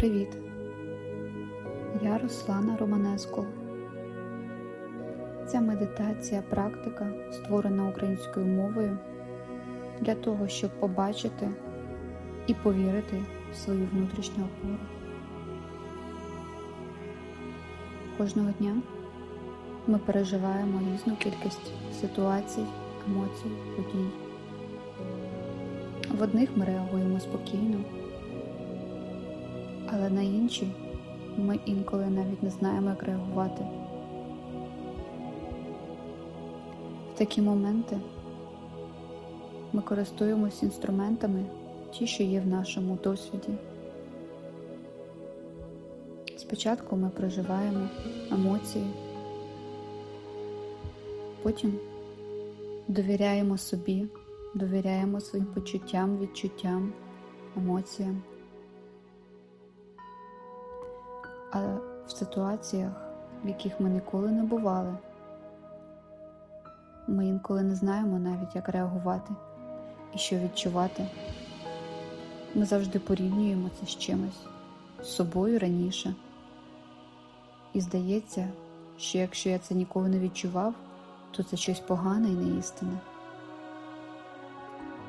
Привіт! Я Руслана Романеско. Ця медитація практика створена українською мовою для того, щоб побачити і повірити в свою внутрішню опору. Кожного дня ми переживаємо різну кількість ситуацій, емоцій, подій. В одних ми реагуємо спокійно, але на інші ми інколи навіть не знаємо, як реагувати. В такі моменти ми користуємось інструментами, ті, що є в нашому досвіді. Спочатку ми проживаємо емоції, потім довіряємо собі, довіряємо своїм почуттям, відчуттям, емоціям. Але в ситуаціях, в яких ми ніколи не бували, ми інколи не знаємо навіть, як реагувати і що відчувати. Ми завжди порівнюємо це з чимось, з собою раніше. І здається, що якщо я це ніколи не відчував, то це щось погане і неістинне.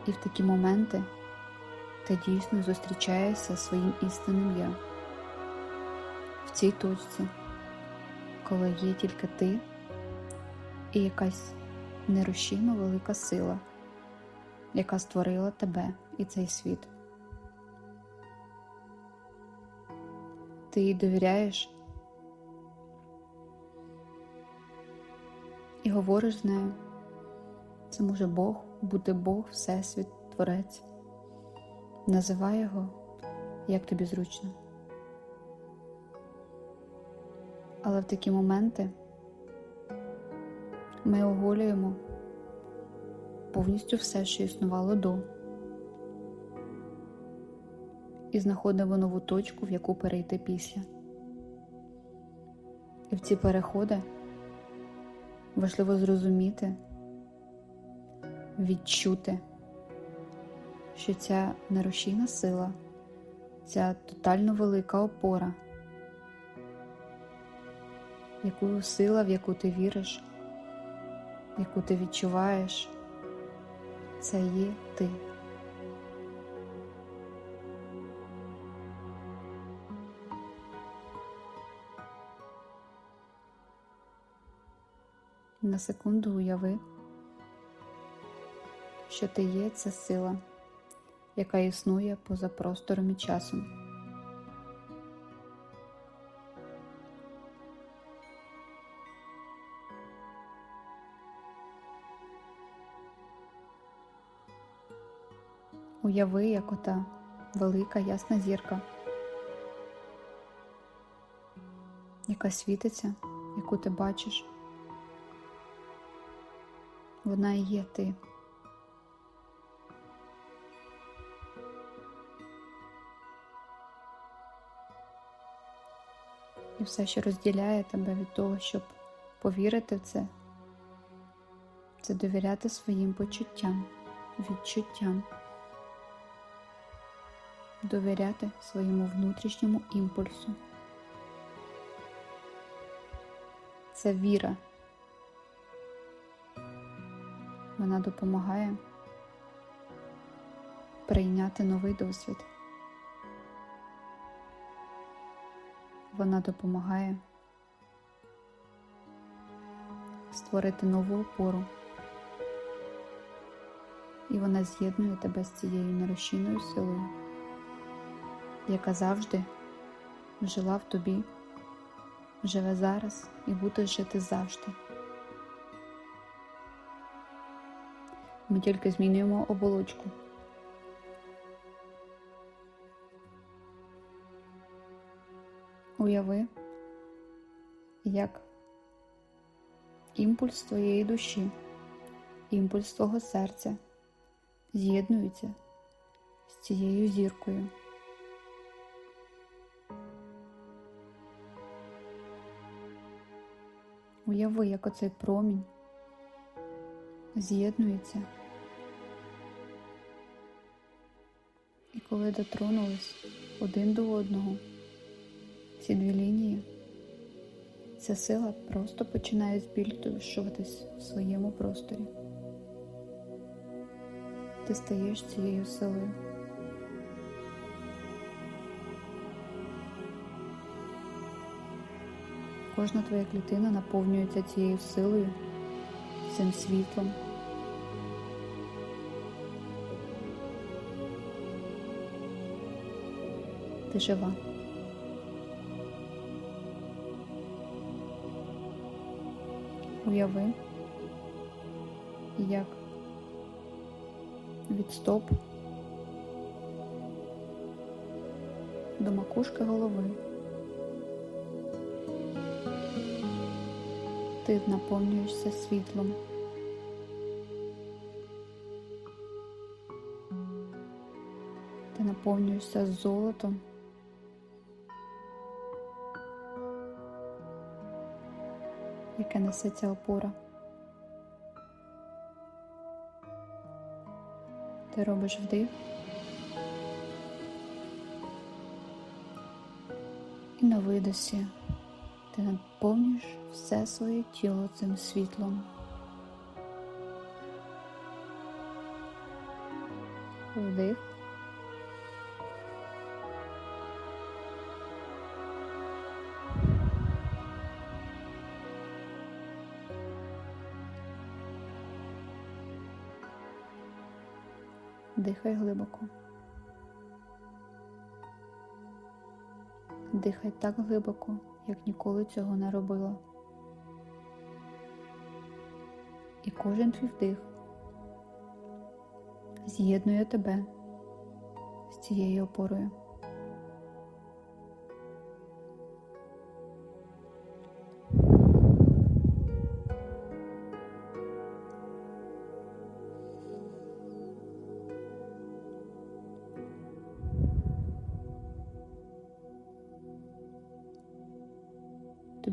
І в такі моменти ти дійсно зустрічаєшся своїм істинним я в цій точці, коли є тільки ти і якась нерушимо велика сила, яка створила тебе і цей світ. Ти їй довіряєш і говориш з нею. Це може Бог, бути Бог, Всесвіт, Творець. Називай його, як тобі зручно. Але в такі моменти ми оголюємо повністю все, що існувало до, і знаходимо нову точку, в яку перейти після. І в ці переходи важливо зрозуміти, відчути, що ця нерушійна сила, ця тотально велика опора яку сила, в яку ти віриш, яку ти відчуваєш, це є ти. На секунду уяви, що ти є ця сила, яка існує поза простором і часом. Уяви, як ота велика ясна зірка, яка світиться, яку ти бачиш. Вона і є ти. І все, що розділяє тебе від того, щоб повірити в це, це довіряти своїм почуттям, відчуттям довіряти своєму внутрішньому імпульсу. Це віра. Вона допомагає прийняти новий досвід. Вона допомагає створити нову опору. І вона з'єднує тебе з цією нерозчинною силою яка завжди жила в тобі, живе зараз і буде жити завжди. Ми тільки змінюємо оболочку. Уяви, як імпульс твоєї душі, імпульс твого серця з'єднується з цією зіркою. Уяви, як оцей промінь з'єднується. І коли дотронулись один до одного, ці дві лінії, ця сила просто починає збільшуватись в своєму просторі. Ти стаєш цією силою. Кожна твоя клітина наповнюється цією силою, цим світлом. Ти жива. Уяви, як від стоп до макушки голови. Ти наповнюєшся світлом. Ти наповнюєшся золотом. Яке несе опора. Ти робиш вдих і на видосі ти наповнюєш все своє тіло цим світлом. Вдих. Дихай глибоко. Дихай так глибоко, як ніколи цього не робила. І кожен твій вдих з'єднує тебе з цією опорою.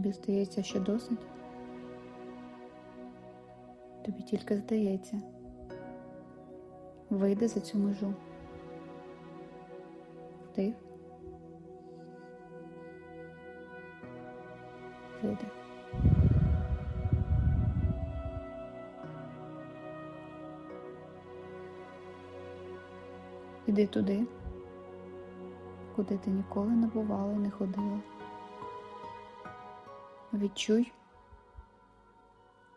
Тобі здається, що досить? Тобі тільки здається. Вийди за цю межу. Вдих. Видих. Іди туди, куди ти ніколи не бувала і не ходила. Відчуй,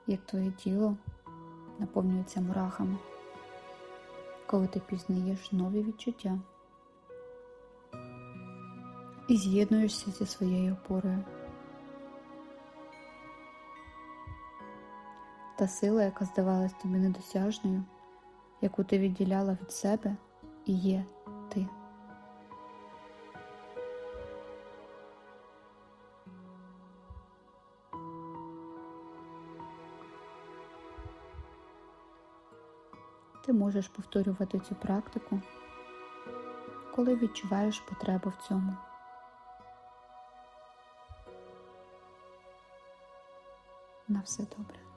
як твоє тіло наповнюється мурахами, коли ти пізнаєш нові відчуття і з'єднуєшся зі своєю опорою. Та сила, яка здавалась тобі недосяжною, яку ти відділяла від себе, і є Ти можеш повторювати цю практику, коли відчуваєш потребу в цьому. На все добре.